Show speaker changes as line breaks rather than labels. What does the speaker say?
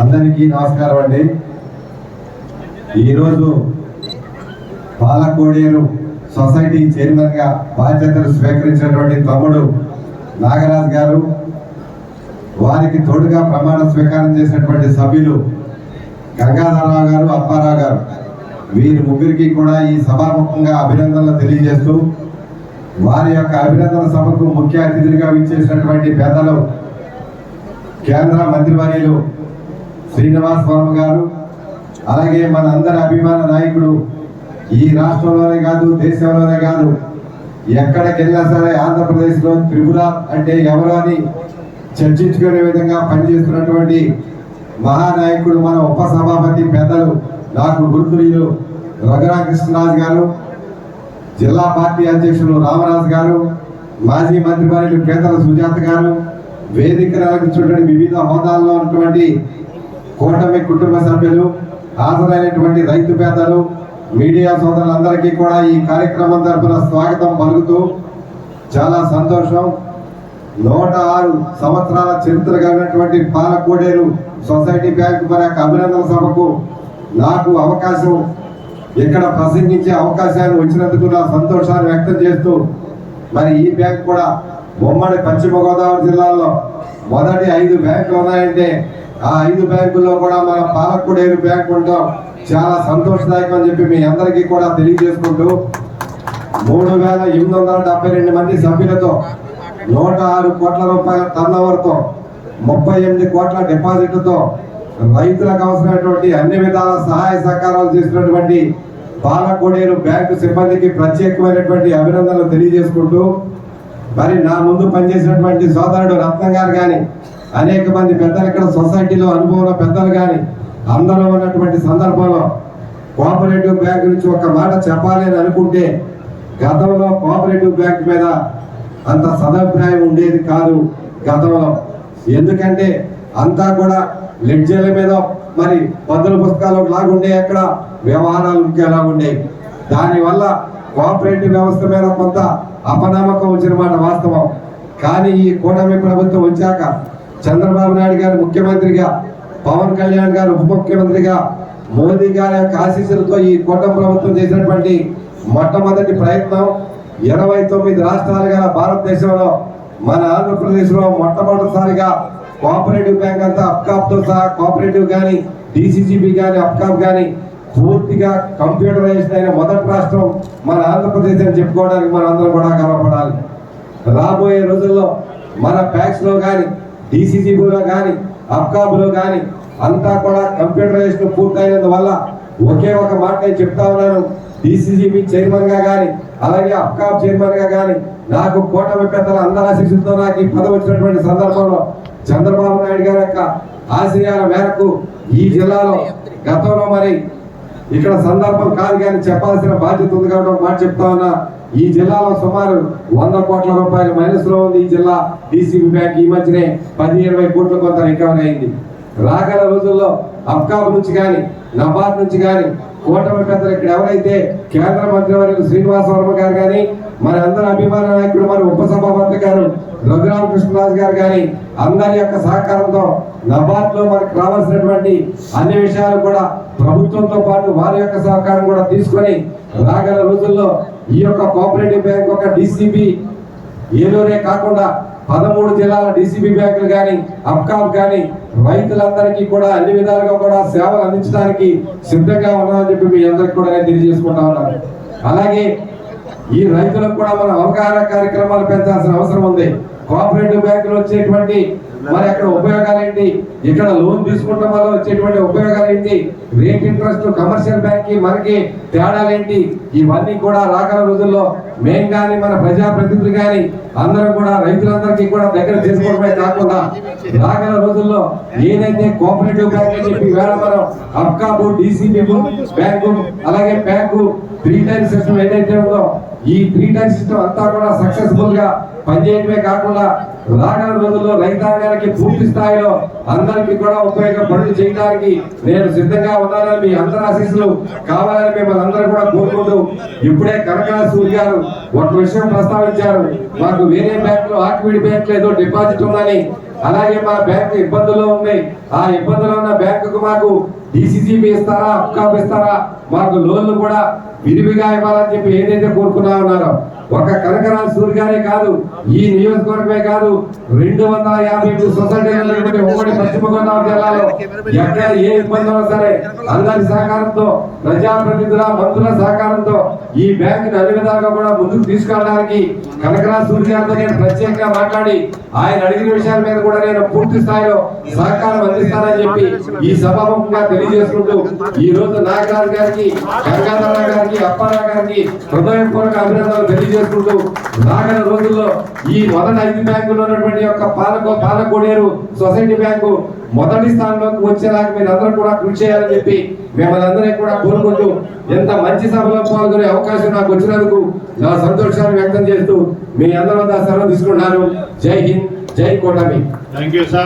అందరికీ నమస్కారం అండి. ఈరోజు పాలకోడేరు సొసైటీ చైర్మన్గా బాధ్యతలు స్వీకరించినటువంటి తమ్ముడు నాగరాజ్ గారు వారికి తోడుగా ప్రమాణ స్వీకారం చేసినటువంటి సభ్యులు గంగాధరరావు గారు అప్పారావు గారు. వీరి ముగ్గురికి కూడా ఈ సభాముఖంగా అభినందనలు తెలియజేస్తూ వారి యొక్క అభినందన సభకు ముఖ్య అతిథులుగా విచ్చేసినటువంటి పెద్దలు కేంద్ర మంత్రివర్యులు శ్రీనివాస్ వర్మ గారు అలాగే మన అందరి అభిమాన నాయకుడు ఈ రాష్ట్రంలోనే కాదు దేశంలోనే కాదు ఎక్కడికెళ్ళినా సరే ఆంధ్రప్రదేశ్లో త్రిపుర అంటే ఎవరు అని చర్చించుకునే విధంగా పనిచేస్తున్నటువంటి మహానాయకుడు మన ఉప సభాపతి పెద్దలు నాకు గురుతులు రఘురామకృష్ణరాజు గారు జిల్లా పార్టీ అధ్యక్షులు రామరాజు గారు మాజీ మంత్రివర్యులు కేంద్ర సుజాత గారు వేదిక చూడని వివిధ హోదాల్లో ఉన్నటువంటి కూటమి కుటుంబ సభ్యులు హాజరైనటువంటి రైతు పేదలు మీడియా సోదరులందరికీ కూడా ఈ కార్యక్రమం తరపున స్వాగతం పలుకుతూ చాలా సంతోషం. నూట ఆరు సంవత్సరాల చరిత్ర కలిగినటువంటి పాలకోడేరు సొసైటీ బ్యాంక్ మన యొక్క అభినందన సభకు నాకు అవకాశం ఇక్కడ ప్రసంగించే అవకాశాన్ని వచ్చినందుకు నా సంతోషాన్ని వ్యక్తం చేస్తూ మరి ఈ బ్యాంక్ కూడా ఉమ్మడి పశ్చిమ గోదావరి జిల్లాలో మొదటి ఐదు బ్యాంకులు ఉన్నాయంటే ఆ ఐదు బ్యాంకుల్లో కూడా మన పాలకుడేరు బ్యాంక్ ఉండడం చాలా సంతోషదాయకం అని చెప్పి మీ అందరికీ కూడా తెలియజేసుకుంటూ మూడు వేల ఎనిమిది వందల డెబ్బై రెండు మంది సభ్యులతో నూట ఆరు కోట్ల రూపాయల టర్నోవర్తో ముప్పై ఎనిమిది కోట్ల డిపాజిట్లతో రైతులకు అవసరమైనటువంటి అన్ని విధాల సహాయ సహకారాలు చేసినటువంటి పాలకోడేరు బ్యాంకు సిబ్బందికి ప్రత్యేకమైనటువంటి అభినందనలు తెలియజేసుకుంటూ మరి నా ముందు పనిచేసినటువంటి సోదరుడు రత్నం గారు కానీ అనేక మంది పెద్దలు ఇక్కడ సొసైటీలో అనుభవం పెద్దలు కానీ అందరూ ఉన్నటువంటి సందర్భంలో కోఆపరేటివ్ బ్యాంక్ నుంచి ఒక మాట చెప్పాలి అని అనుకుంటే గతంలో కోఆపరేటివ్ బ్యాంక్ మీద అంత సదభిప్రాయం ఉండేది కాదు గతంలో. ఎందుకంటే అంతా కూడా లెడ్జర్ల మీద మరి పద్దుల పుస్తకాలు లాగుండే అక్కడ వ్యవహారాలు ఇంకేలా ఉండేవి. దానివల్ల కోఆపరేటివ్ వ్యవస్థ మీద కొంత అపనమ్మకం వచ్చిన మాట వాస్తవం. కానీ ఈ కూటమి ప్రభుత్వం వచ్చాక చంద్రబాబు నాయుడు గారు ముఖ్యమంత్రిగా పవన్ కళ్యాణ్ గారు ఉప ముఖ్యమంత్రిగా మోదీ గారి యొక్క ఆశీస్సులతో ఈ కూటమి ప్రభుత్వం చేసినటువంటి మొట్టమొదటి ప్రయత్నం ఇరవై తొమ్మిది రాష్ట్రాలు గల భారతదేశంలో మన ఆంధ్రప్రదేశ్లో మొట్టమొదటిసారిగా కోఆపరేటివ్ బ్యాంక్ అంతా అప్కాప్తో సహా కోఆపరేటివ్ కానీ డిసిసిబి కానీ అప్కాప్ కానీ పూర్తిగా కంప్యూటరైజ్డ్ అయిన మొదటి రాష్ట్రం మన ఆంధ్రప్రదేశ్ అని చెప్పుకోవడానికి మన అందరం కూడా గర్వపడాలి. రాబోయే రోజుల్లో మన ప్యాక్స్లో కానీ డిసిసిబిలో కానీ అప్కాబ్లో కానీ అంతా కూడా కంప్యూటరైజ్డ్ పూర్తయినందువల్ల ఒకే ఒక మాట నేను చెప్తా ఉన్నాను. డిసిసిబి చైర్మన్గా కానీ అలాగే అప్కాబ్ చైర్మన్గా కానీ నాకు కూటమి పెద్దల అందరి ఆశీస్సులతో నాకు ఈ పదవి వచ్చినటువంటి సందర్భంలో చంద్రబాబు నాయుడు గారి యొక్క ఆశయాల మేరకు ఈ జిల్లాలో గతంలో మరి ఇక్కడ సందర్భం కాదు కానీ చెప్పాల్సిన బాధ్యత ఉంది కాబట్టి ఒక మాట చెప్తా ఉన్నా. ఈ జిల్లాలో సుమారు వంద కోట్ల రూపాయల మైనస్లో ఉంది ఈ జిల్లా డిసిబి బ్యాంక్. ఈ మధ్యనే పది ఇరవై కోట్లు కొంత రికవరీ అయింది. రాగల రోజుల్లో అబ్కాబ్ నుంచి కానీ నబార్డ్ నుంచి కానీ కూటమి పెద్దలు ఇక్కడ ఎవరైతే కేంద్ర మంత్రి వర్యులు శ్రీనివాస వర్మ గారు కానీ మన అందరి అభిమాన నాయకుడు మరి ఉపసభాపతి గారు రఘురామకృష్ణరాజు గారు కానీ అందరి యొక్క సహకారంతో నబార్డ్లో మనకు రావాల్సినటువంటి అన్ని విషయాలు కూడా ప్రభుత్వంతో పాటు వారి యొక్క సహకారం కూడా తీసుకొని రాగల రోజుల్లో ఈ యొక్క కోఆపరేటివ్ బ్యాంక్ ఒక డిసిబి ఏలూరే కాకుండా పదమూడు జిల్లాల డిసిబి బ్యాంకులు కానీ అప్కాప్ కానీ రైతులందరికీ కూడా అన్ని విధాలుగా కూడా సేవలు అందించడానికి సిద్ధంగా ఉన్నామని చెప్పి మీ అందరికి కూడా నేను తెలియజేసుకుంటా ఉన్నాను. అలాగే ఈ రైతులకు కూడా మన అవగాహన కార్యక్రమాలు పెంచాల్సిన అవసరం ఉంది. కోఆపరేటివ్ బ్యాంకులు వచ్చేటువంటి మరి అక్కడ ఉపయోగాలు ఏంటి? ఇక్కడ లోన్ తీసుకుంటాం వల్ల వచ్చేటువంటి ఉపయోగాలు ఏంటి? రేట్ ఇంట్రెస్ట్ కమర్షియల్ బ్యాంక్కి మనకి తేడాలు ఏంటి? ఇవన్నీ కూడా రాగల రోజుల్లో మేం కానీ మన ప్రజాప్రతినిధులు కానీ అందరం కూడా రైతులందరికీ కూడా దగ్గర చేసుకోవడమే కాకుండా రాగల రోజుల్లో ఏదైతే కోఆపరేటివ్ బ్యాంక్ అని చెప్పి వేళ మనం అప్కాబు డిసిబి బ్యాంకు అలాగే బ్యాంకు త్రీ టైర్ సిస్టమ్ ఏదైతే ఉందో ఈ త్రీ టైర్ సిస్టమ్ అంతా కూడా సక్సెస్ఫుల్గా పనిచేయడమే కాకుండా రాగల రోజుల్లో రైతాంగానికి పూర్తి స్థాయిలో అందరికీ కూడా ఉపయోగపడులు చేయడానికి నేను సిద్ధంగా ఉన్నానని మీ అందరి ఆశీస్సులు కావాలని మిమ్మల్ని అందరూ కూడా కోరుకుంటూ ఇప్పుడే కనకాల సూర్య గారు ఒక విషయం ప్రస్తావించారు. మాకు వేరే బ్యాంక్లో ఆక్విడ్ బ్యాంక్లో ఏదో డిపాజిట్ ఉందని అలాగే మా బ్యాంకు ఇబ్బందుల్లో ఉన్నాయి ఆ ఇబ్బందుల్లో ఉన్న బ్యాంకుకు మాకు డిసిసిబి ఇస్తారా అప్కాప్ ఇస్తారా? మాకు లోన్లు కూడా విరివిగా ఇవ్వాలని చెప్పి ఏదైతే కోరుకున్నా ఉన్నారో. ఒక కనకరాజు సూర్యగానే కాదు ఈ నియోజకవర్గమే కాదు రెండు వందల యాభై ఎనిమిది ఉన్నటువంటి జిల్లాలో ఎక్కడ ఏ ఇబ్బంది ఉన్నా సరే అందరి సహకారంతో ప్రజాప్రతినిధుల మంత్రుల సహకారంతో ఈ బ్యాంకుని అన్ని విధాలుగా కూడా ముందుకు తీసుకెళ్ళడానికి కనకరా సూర్య నేను ప్రత్యేకంగా మాట్లాడి ఆయన అడిగిన విషయాల మీద కూడా నేను పూర్తి స్థాయిలో సహకారం అందిస్తానని చెప్పి ఈ సభాముఖంగా తెలియజేసుకుంటూ ఈ రోజు నాగరాజు గారికి గంగాధరరావు గారికి అప్పారావు గారికి హృదయపూర్వక అభినందనలు తెలియజేసుకుంటూ రాగల రోజుల్లో ఈ మొదటి ఐదు బ్యాంకులో ఉన్నటువంటి యొక్క పాలకో పాలకోడేరు సొసైటీ బ్యాంకు మొదటి స్థానంలోకి వచ్చేలాగా మీరు అందరూ కూడా కృషి చేయాలని చెప్పి మిమ్మల్ని అందరినీ కూడా కోరుకుంటూ ఎంత మంచి సభలో పాల్గొనే అవకాశం నాకు వచ్చినందుకు నా సంతోషాన్ని వ్యక్తం చేస్తూ మీ అందరూ సెలవు తీసుకుంటున్నాను జై హింద్ జై కోటమి.
Thank you sir